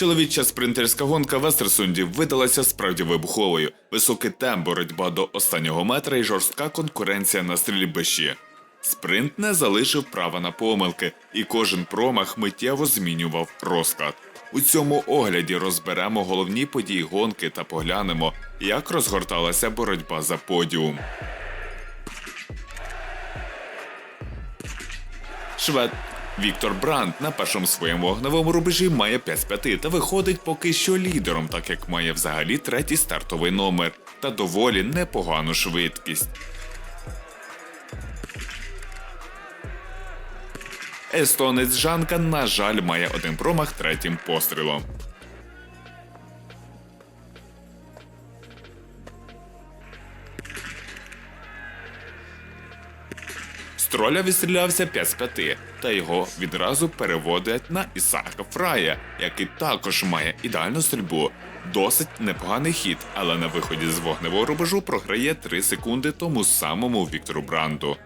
Чоловіча спринтерська гонка в Естерсунді видалася справді вибуховою. Високий темп, боротьба до останнього метра і жорстка конкуренція на стрільбищі. Спринт не залишив права на помилки, і кожен промах миттєво змінював розклад. У цьому огляді розберемо головні події гонки та поглянемо, як розгорталася боротьба за подіум. Швед Віктор Бранд на першому своєму вогневому рубежі має 5 з 5 та виходить поки що лідером, так як має взагалі третій стартовий номер та доволі непогану швидкість. Естонець Жанка, на жаль, має один промах третім пострілом. Строля відстрілявся 5 з 5, та його відразу переводять на Ісака Фрая, який також має ідеальну стрільбу. Досить непоганий хід, але на виході з вогневого рубежу програє 3 секунди тому самому Віктору Бранду.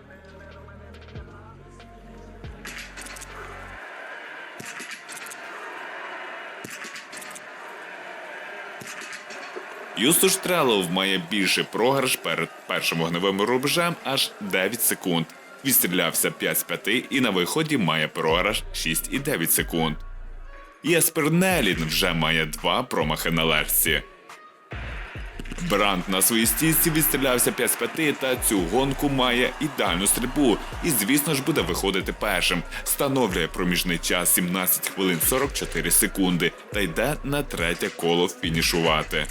Юстуш Трелов має більший програш перед першим вогневим рубежем аж 9 секунд. Відстрілявся 5 з 5 і на виході має програш 6,9 секунд. Єспер Нелін вже має два промахи на лежці. Бранд на своїй стійці відстрілявся 5 з 5 та цю гонку має ідеальну стрільбу і, звісно ж, буде виходити першим. Встановлює проміжний час 17 хвилин 44 секунди та йде на третє коло фінішувати.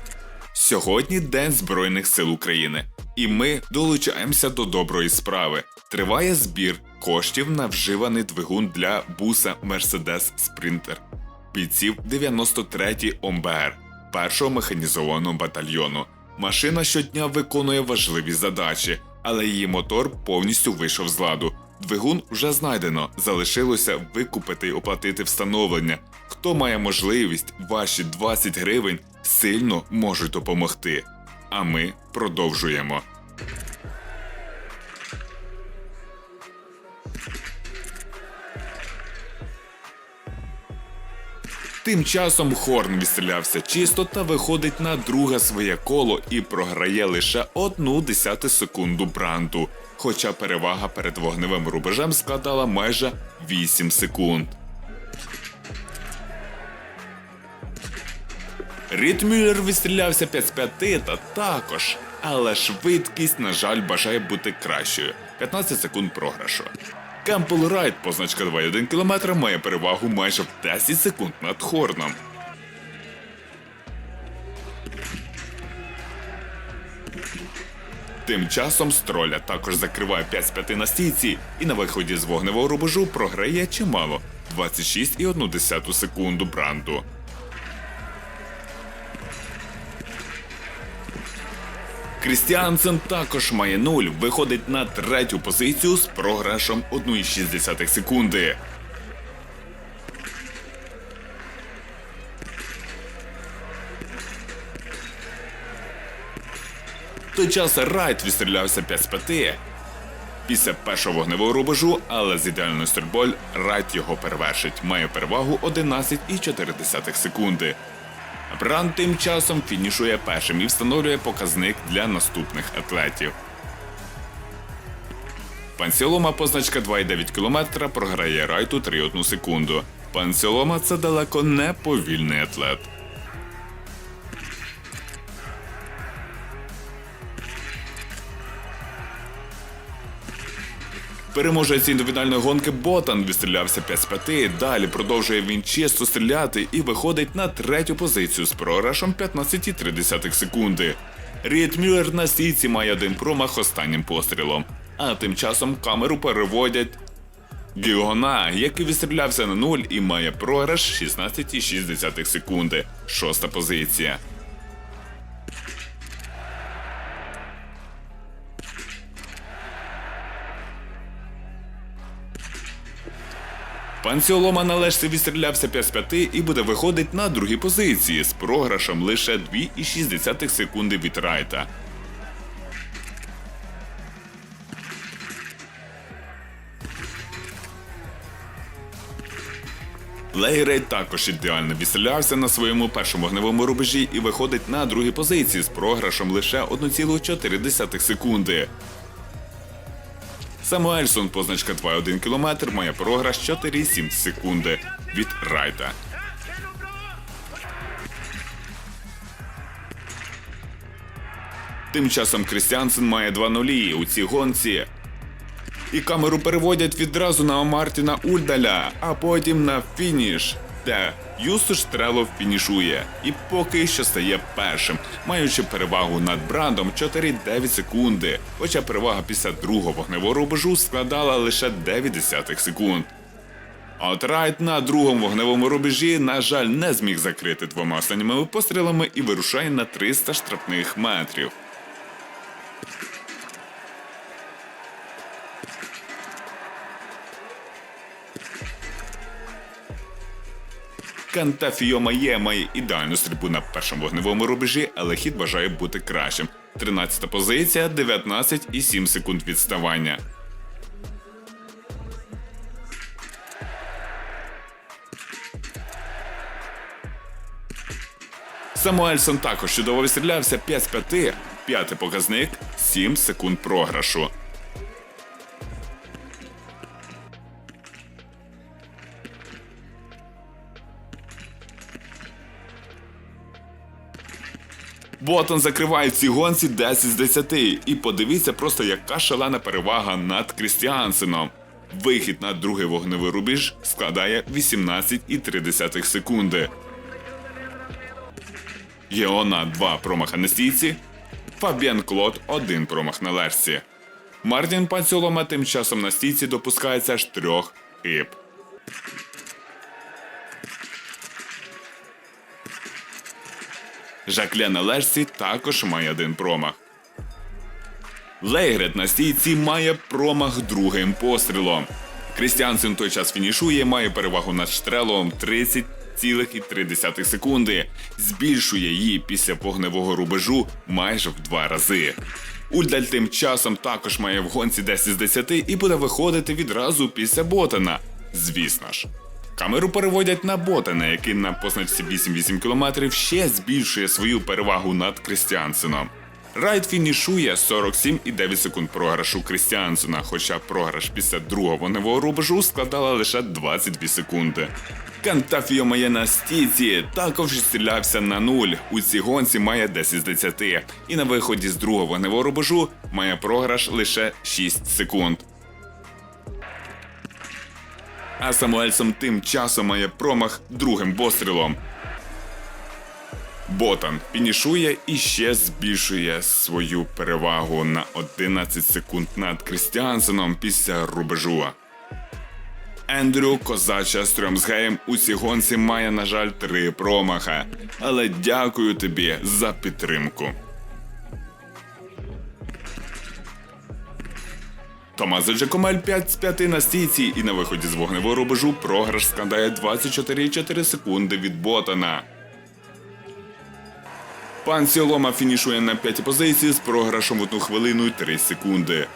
Сьогодні День Збройних сил України, і ми долучаємося до доброї справи. Триває збір коштів на вживаний двигун для буса Mercedes Sprinter бійців 93-й ОМБР, першого механізованого батальйону. Машина щодня виконує важливі задачі, але її мотор повністю вийшов з ладу. Двигун вже знайдено, залишилося викупити й оплатити встановлення. Хто має можливість, ваші 20 гривень сильно можуть допомогти. А ми продовжуємо. Тим часом Хорн відстрілявся чисто та виходить на друге своє коло і програє лише одну десяту секунду бранту, хоча перевага перед вогневим рубежем складала майже 8 секунд. Рід Мюллер відстрілявся 5 з 5 та також, але швидкість, на жаль, бажає бути кращою 15 секунд програшу. Кемпл Райт, позначка 2,1 км, має перевагу майже в 10 секунд над Хорном. Тим часом Строля також закриває 5 з 5 на стійці і на виході з вогневого рубежу програє чимало 26,1 секунду бранду. Крістіансен також має 0, виходить на третю позицію з програшом 1,6 секунди. Той час Райт відстрілявся 5 з 5 після першого вогневого рубежу, але з ідеальною стрільбою Райт його перевершить. Має перевагу 11,4 секунди. Бранд тим часом фінішує першим і встановлює показник для наступних атлетів. Пансіолома позначка 2,9 км програє Райту 3,1 секунду. Пансіолома це далеко не повільний атлет. Переможець індивідуальної гонки Ботан відстрілявся 5 з 5, далі продовжує він чисто стріляти і виходить на третю позицію з програшем 15,3 секунди. Рід Мюллер на стійці має один промах останнім пострілом, а тим часом камеру переводять Гіона, який відстрілявся на 0 і має програш 16,6 секунди. Шоста позиція. Панціолома на лежці відстрілявся 5 з 5 і буде виходить на другій позиції з програшем лише 2,6 секунди від Райта. Лейрей також ідеально відстрілявся на своєму першому вогневому рубежі і виходить на другій позиції з програшем лише 1,4 секунди. Самуельсон позначка 2,1 км має програш 4,7 секунди від Райта. Тим часом Крістіансен має 2 нулі у цій гонці. І камеру переводять відразу на Мартіна Ульдаля, а потім на фініш, де Юстуш Стрелов фінішує і поки що стає першим, маючи перевагу над брандом 4,9 секунди. Хоча перевага після другого вогневого рубежу складала лише 9 секунд. От Райт на другому вогневому рубежі, на жаль, не зміг закрити двома останніми пострілами і вирушає на 300 штрафних метрів. Кантафіома є має ідеальну стрільбу на першому вогневому рубежі, але хід бажає бути кращим. 13 позиція, 19,7 секунд відставання. Самуельсон також чудово відстрілявся 5 з 5, п'ятий показник 7 секунд програшу. Ботон закриває в цій гонці 10 з 10. І подивіться просто, яка шалена перевага над Крістіансеном. Вихід на другий вогневий рубіж складає 18,3 секунди. Єона 2 промаха на стійці. Фабіан Клод 1 промах на лерсі. Мартін Панцюлома тим часом на стійці допускається аж трьох хиб. Жаклена Лерсі також має один промах. Лейгрет на стійці має промах другим пострілом. Крістіансен той час фінішує, має перевагу над штрелом 30,3 секунди, збільшує її після вогневого рубежу майже в два рази. Ульдаль тим часом також має в гонці 10 з 10 і буде виходити відразу після Ботана. Звісно ж. Камеру переводять на Ботана, який на позначці 8-8 км ще збільшує свою перевагу над Крістіансеном. Райт фінішує 47,9 секунд програшу Крістіансена, хоча програш після другого вогневого рубежу складала лише 22 секунди. Кантафіо має на стійці, також стрілявся на нуль. У цій гонці має 10 з 10. І на виході з другого вогневого рубежу має програш лише 6 секунд. А Самуельсон тим часом має промах другим пострілом. Ботан фінішує і ще збільшує свою перевагу на 11 секунд над Крістіансеном після рубежу. Ендрю Козача Стрьомсгейм у цій гонці має, на жаль, три промаха. Але дякую тобі за підтримку. Томазо Джакомель 5 з 5 на стійці і на виході з вогневого рубежу програш складає 24,4 секунди від Ботана. Пан Сіолома фінішує на п'ятій позиції з програшом в 1 хвилину і 3 секунди.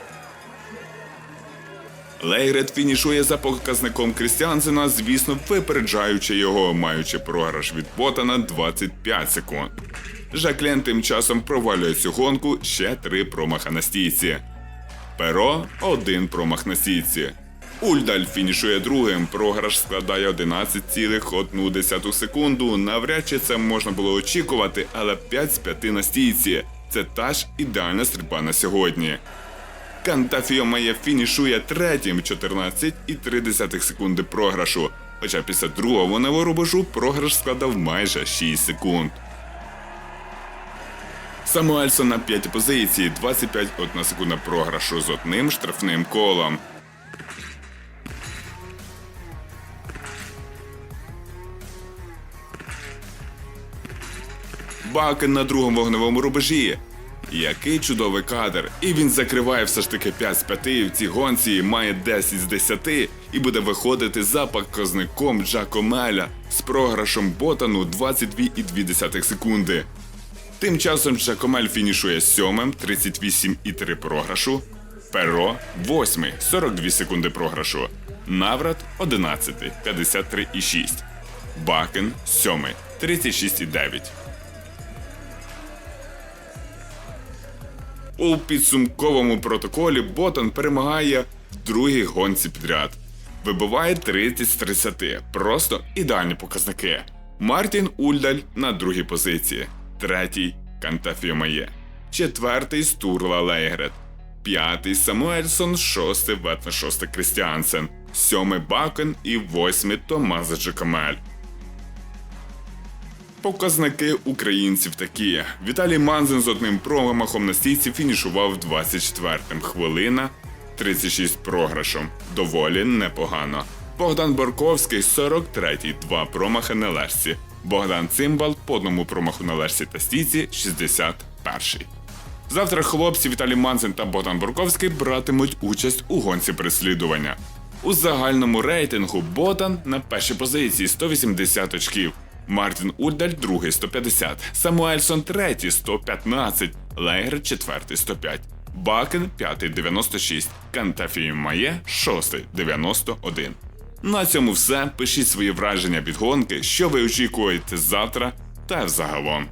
Лейгрет фінішує за показником Крістіансена, звісно, випереджаючи його, маючи програш від Ботана 25 секунд. Жаклен тим часом провалює цю гонку ще три промаха на стійці. Перо один промах на стійці. Ульдаль фінішує другим. Програш складає 11,1 секунду. Навряд чи це можна було очікувати, але 5 з 5 на стійці. Це та ж ідеальна стрільба на сьогодні. Кантафіо Має фінішує третім 14,3 секунди програшу. Хоча після другого вогневого рубежу програш складав майже 6 секунд. Самуельсон на п'ятій позиції 25,1 секунда програшу з одним штрафним колом. Бакен на другому вогневому рубежі. Який чудовий кадр! І він закриває все ж таки 5 з 5 в цій гонці, має 10 з 10 і буде виходити за показником Джакомеля з програшем Ботану 22,2 секунди. Тим часом Джакомель фінішує сьомим, 38,3 програшу. Перо восьмий, 42 секунди програшу. Наврат 11, 53,6. Бакен 7, 36,9. У підсумковому протоколі Ботан перемагає в другій гонці підряд. Вибиває 30 з 30. Просто ідеальні показники. Мартін Ульдаль на другій позиції. Третій Кантафіо Має. Четвертий Стурла Лейгрет. П'ятий Самуельсон, шостий Ветна шостий Крістіансен, сьомий Бакен і восьмий Томас Джекамель. Показники українців такі: Віталій Манзин з одним промахом на стійці фінішував 24-м. Хвилина 36 програшом. Доволі непогано. Богдан Борковський 43-й, два промахи на лежці. Богдан Цимбал по одному промаху на лежці та стійці 61-й. Завтра хлопці Віталій Манзин та Богдан Борковський братимуть участь у гонці переслідування. У загальному рейтингу Богдан на першій позиції 180 очків. Мартін Ульдаль другий 150, Самуельсон третій 115, Лейгер четвертий 105, Бакен п'ятий 96, Кантафій Має шостий 91. На цьому все. Пишіть свої враження від гонки, що ви очікуєте завтра та взагалом.